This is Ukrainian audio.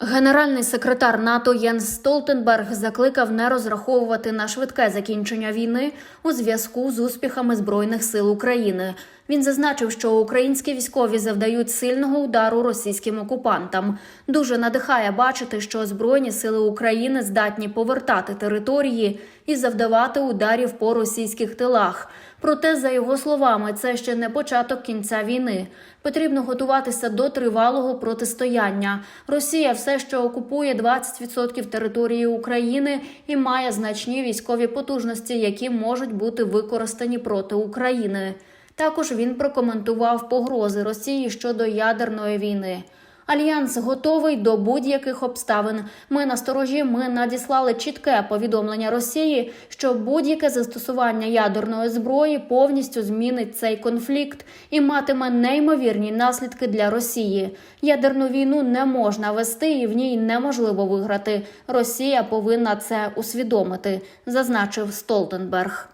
Генеральний секретар НАТО Єнс Столтенберг закликав не розраховувати на швидке закінчення війни у зв'язку з успіхами збройних сил України. Він зазначив, що українські військові завдають сильного удару російським окупантам. Дуже надихає бачити, що збройні сили України здатні повертати території і завдавати ударів по російських тилах. Проте, за його словами, це ще не початок кінця війни. Потрібно готуватися до тривалого протистояння. Росія все ще окупує 20% території України і має значні військові потужності, які можуть бути використані проти України. Також він прокоментував погрози Росії щодо ядерної війни. Альянс готовий до будь-яких обставин. Ми насторожі. Ми надіслали чітке повідомлення Росії, що будь-яке застосування ядерної зброї повністю змінить цей конфлікт і матиме неймовірні наслідки для Росії. Ядерну війну не можна вести і в ній неможливо виграти. Росія повинна це усвідомити, зазначив Столтенберг.